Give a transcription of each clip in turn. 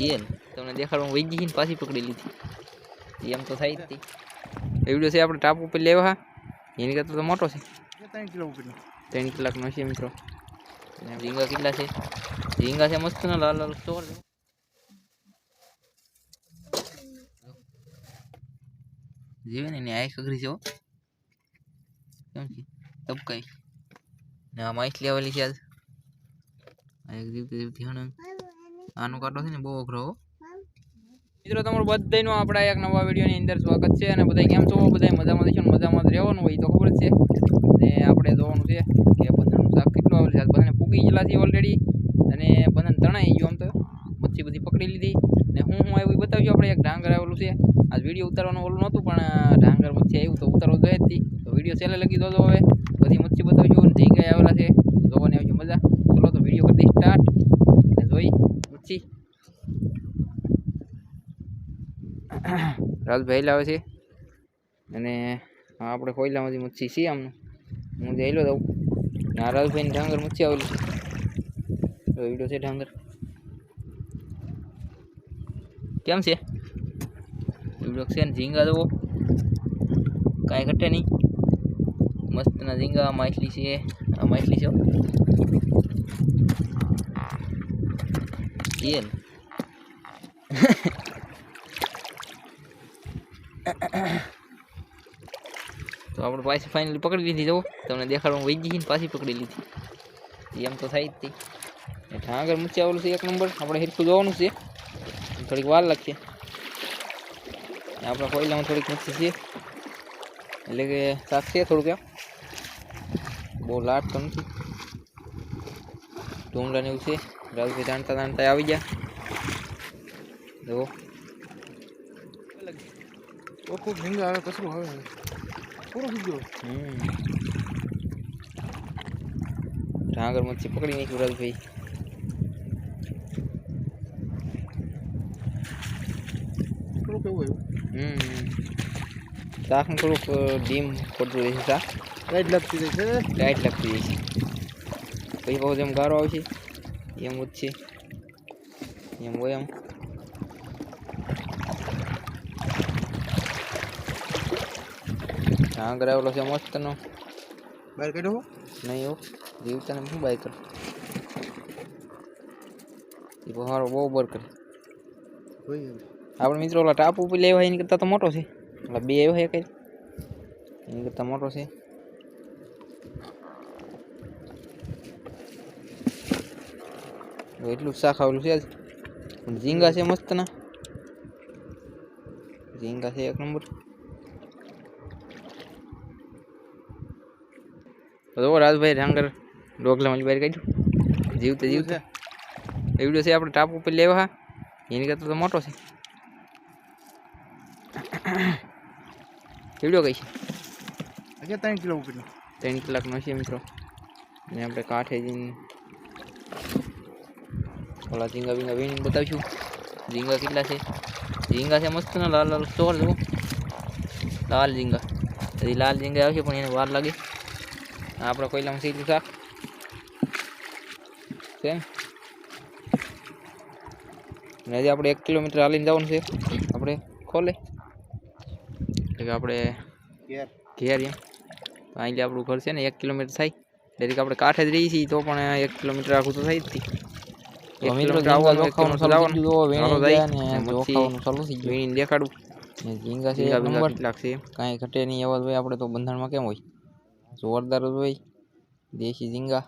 એ તમને દેખાડવા વહી ગઈ ને પાછી પકડી લીધી. એમ તો થાય જ હતી એ વીડિયો છે આપણે ટાપ ઉપર લેવા હા? એની કરતાં તો મોટો છે. ત્રણ કિલો ઉપરનો. ત્રણ કલાકનો છે મિત્રો. રીંગા કેટલા છે? રીંગા છે મસ્ત ના લાલ લાલ સ્ટોર જીવે ને એની આંખ અઘરી છે કેમ છે? તબકાઈ. ને આ માછલી આવેલી છે આજ. આનો કાંટો છે ને બહુ અઘરો મિત્રો, તમારું બધાનું આપણા એક નવા વિડીયોની અંદર સ્વાગત છે અને બધા કેમ છો? બધા મજામાં છો મજામાં જ રહેવાનું હોય તો ખબર છે. ને આપણે જોવાનું છે કે બધાનું શાક કેટલું આવેલું છે. બધાને પૂગી ગયેલા છે ઓલરેડી અને બધાને તણાઈ ગયું આમ તો. મચ્છી બધી પકડી લીધી. ને હું હું આવ્યું બતાવ્યું આપણે. એક ડાંગર આવેલું છે. આજ વીડિયો ઉતારવાનું ઓલું નહોતું, પણ ડાંગર મચ્છી આવ્યું તો ઉતારવું જોઈએ હતી. તો વીડિયો છેલ્લે લગી દો હવે. બધી મચ્છી બતાવજો અને ઝીંગા આવેલા છે. જોવાની આવજો મજા. ચલો તો વીડિયો કરી અને જોઈ મચ્છી રાજભાઈ લાવે છે. અને આપણે કોયલામાંથી મચ્છી છીએ આમનું હું જઈલો દઉં. આ રાજભાઈની ડાંગર મચ્છી આવેલી છે. વીડિયો છે ડાંગર. કેમ છે? વીડિયો છે ને ઝીંગા જુઓ કાંઈ ઘટે નહીં. મસ્તના ઝીંગા, માછલી છે. આ માછલી છે ને તો આપણે પાછી ફાઇનલી પકડી લીધી જવો તમને દેખાડવા વહી ગઈ પાછી પકડી લીધી એમ તો થાય જ એટલે આગળ મૂચી આવેલું છે એક નંબર આપણે હિરખું જોવાનું છે થોડીક વાર લાગશે આપણા કોયલામાં થોડીક મચ્છી છે એટલે કે છે થોડુંક એમ બહુ લાટ તો નથી ડુંગળા ને એવું છે રાજભાઈ જાણતા જાણતા આવી ગયા. જુઓ. ઓ ખૂબ ભીંગા આવે કચરું આવે. પૂરો થઈ ગયો મચ્છી પકડી નાખ્યું રાજભાઈ થોડુંક એવું આવ્યું હમ. શાકનું થોડુંક ડીમ પડતું રહેશે શાક. લાઈટ લગતી રહે છે. ટાઈટ લાગતી જાય છે. પછી બહુ જેમ ગારો આવશે એમ જ છે એમ હોય એમ ડાંગર આવેલો છે મસ્તનો બહાર કાઢ્યો નહીં એવું જીવતાને શું બાય કર એ સારો બહુ બર કરે આપણે મિત્રો ઓલા ટાપ ઉપર લેવા એની કરતાં તો મોટો છે ઓલા બે એવા કઈ એની કરતાં મોટો છે એટલું શાક આવેલું છે ઝીંગા છે મસ્ત ના ઝીંગા છે એક નંબર. તો રાજભાઈ ડાંગર ડોગલા માં બહાર કાઢ્યું. જીવતે જીવતે. એ વીડિયો છે આપણે ટાપ ઉપર લેવા. એની કરતાં તો મોટો છે. વીડિયો કઈ છે? ત્રણ કિલો ઉપરનો ત્રણ કલાકનો છે મિત્રો. ને આપણે કાંઠે જઈને ઓલા ઝીંગા બીંગા વીણીને બતાવીશું ઝીંગા કેટલા છે ઝીંગા છે મસ્ત ના લાલ લાલ સ્ટોર જુઓ લાલ ઝીંગા હજી લાલ ઝીંગા આવશે પણ એને વાર લાગે આપણે કોયલામાં સીધું શાક છે ને હજી આપણે એક કિલોમીટર હાલીને જવાનું છે આપણે ખોલે એટલે કે આપણે ઘેર એમ અહીં આપણું ઘર છે ને એક કિલોમીટર થાય એટલે કે આપણે કાંઠે જ રહીએ છીએ તો પણ એક કિલોમીટર આખું તો થાય જ હતી એક કિલોમીટર આવવાનું એક કિલોમીટર જવાનું હાલો જાય વીણીને દેખાડું ઝીંગા છે ઝીંગા એક બીંગા નંબર કેટલાક છે કાંઈ ઘટે નહીં એવા હોય આપણે તો બંધારણમાં કેમ હોય જોરદાર જ હોય દેશી ઝીંગા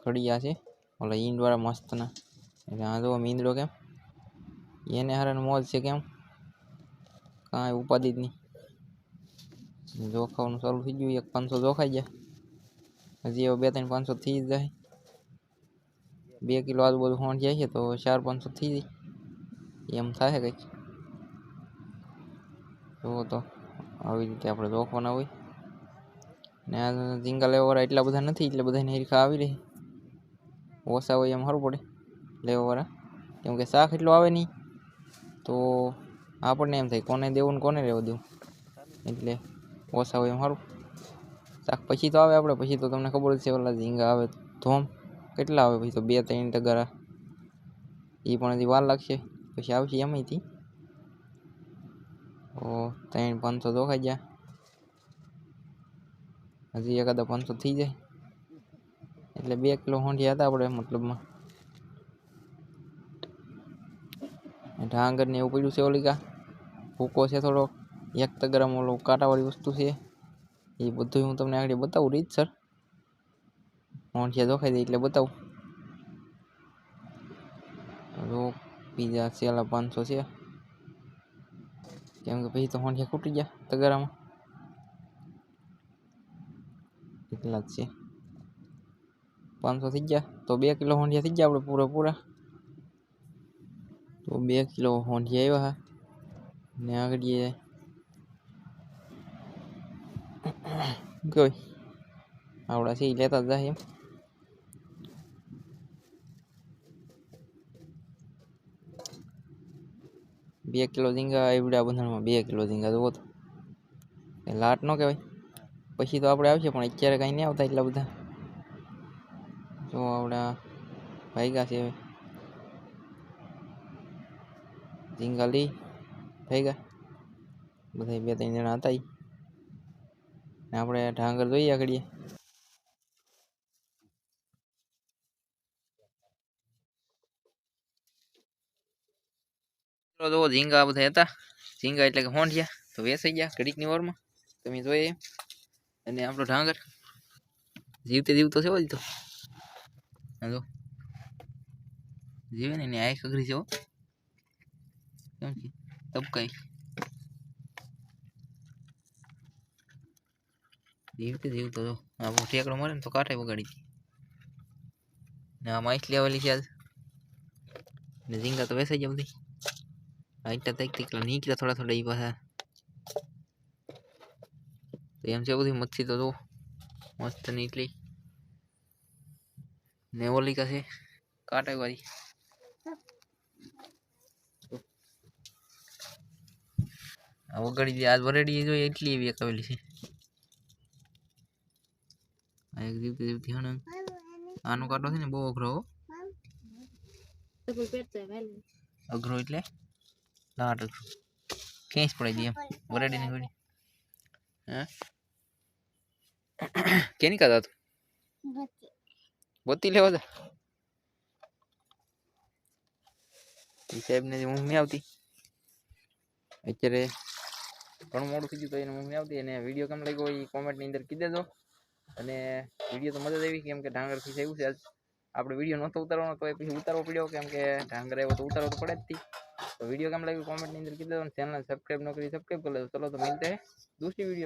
ખડિયા છે ઓલા ઈંડવાળા મસ્તના એટલે આ જો મીંદડો કેમ એને હારાને મોજ છે કેમ કાંઈ ઉપાધિ જ નહીં જોખાવાનું ચાલુ થઈ ગયું એક પાંચસો જોખાઈ જાય હજી હવે બે ત્રણ પાંચસો થઈ જ જાય બે કિલો આજુબાજુ હોણ જાય છે તો ચાર પાંચસો થઈ જાય. એમ થાય કંઈક. જુઓ તો, આવી રીતે આપણે જોખવાના હોય. ને આ ઝીંગા લેવાવાળા એટલા બધા નથી, એટલે બધાને હિરખા આવી રહે. ઓછા હોય એમ સારું પડે, લેવાવાળા. કેમ કે શાક એટલું આવે નહીં, તો આપણને એમ થાય કોને દેવું ને કોને રહેવા દેવું. એટલે ઓછા હોય એમ સારું શાક પછી તો આવે આપણે, પછી તો તમને ખબર જ છે, ઓલા ઝીંગા આવે ધોમ. કેટલા આવે પછી તો બે, ત્રણ તગારા એ પણ હજી વાર લાગશે. પછી આવશે એમાંથી. ઓ, ત્રણ પાંચસો દોખાઈ ગયા. હજી એકાદા પાંચસો થઈ જાય. એટલે બે કિલો હોંડિયા હતા આપણે મતલબમાં. ઢાંગર ને એવું પડ્યું છે ઓલિકા. ભૂકો છે થોડો એક તગરામાં ઓલો કાંટાવાળી વસ્તુ છે. એ બધું હું તમને આગળ બતાવું રીત સર હોંઠિયા દોખાઈ દે એટલે બતાવું. રો પીઝા સેલા પાંચસો છે. કેમ કે પછી તો હોંઠિયા ખૂટી ગયા તગારામાં. એટલા જ છે. પાંચસો થઈ ગયા. તો બે કિલો હોંઠિયા થઈ ગયા આપણે પૂરેપૂરા. તો બે કિલો હોંઠિયા આવ્યા હા. ને આગળ કહેવાય આવડા છે એ લેતા જ જાય એમ. બે કિલો ઝીંગા એવડા બંધારણમાં બે કિલો ઝીંગા જુઓ તો. લાટ ન કહેવાય. પછી તો આપણે આવશે, પણ અત્યારે કાંઈ નહીં આવતા એટલા બધા. જો આપણા ભાઈગા છે ઝીંગા લઈ ભાઈગા. બધા બે ત્રણ જણા હતા ને આપણે ઢાંગર જોઈએ આગળીએ. તો ઝીંગા બધા હતા. ઝીંગા એટલે કે હોંઠિયા તો વેસાઈ ગયા ઘડીકની વારમાં. તમે જોઈએ. અને આપણો ઢાંગર. જીવતે જીવતો છે તો. હા જો જીવે ને એની આંખ અઘરી છે કેમ તબકાઈ. જીવતે જીવતો જો. આ ઠેકડો મરે ને તો કાંઠે વગાડી દે. ને આ માહિતી આવેલી છે આજ. ને ઝીંગા તો વેસાઈ ગયા બધી તક તકલા નીકળ્યા થોડા થોડા એ પાસે તો એમ છે બધી મચ્છી તો જો મસ્ત નીકળી ને ઓલી છે કાંટા વાળી આ વગાડી દે આજ વરેડી જોઈએ એટલી એવી આવેલી છે આ એક જીવતી જીવતી હણ આનો કાંટો છે ને બહુ અઘરો અઘરો એટલે લાટ અઘરો ક્યાંય જ દી એમ વરાડી ની ઘડી હે કેની કાઢા તું બોતી લેવા તા સાહેબ ને ઊંઘ નહીં આવતી અત્યારે ઘણું મોડું થઈ ગયું તો એને ઊંઘ નહીં આવતી અને વીડિયો કેમ લાગ્યો એ કોમેન્ટની અંદર કહી દેજો અને વીડિયો તો મજા આવી કેમ કે ડાંગર ફીસ આવ્યું છે આજ આપણે વીડિયો નહોતો ઉતારવાનો તો એ પછી ઉતારવો પડ્યો. કેમ કે ઢાંગર આવ્યો તો ઉતારવો તો પડે જ થી તો વીડિયો કેમ લાગ્યું? કોમેન્ટની અંદર કીધું ચેનલ સબસ્ક્રાઈબ ન કરી સબસ્ક્રાઈબ કરી લેજો. ચલો તો મિલતે દૂસરી વીડિયો.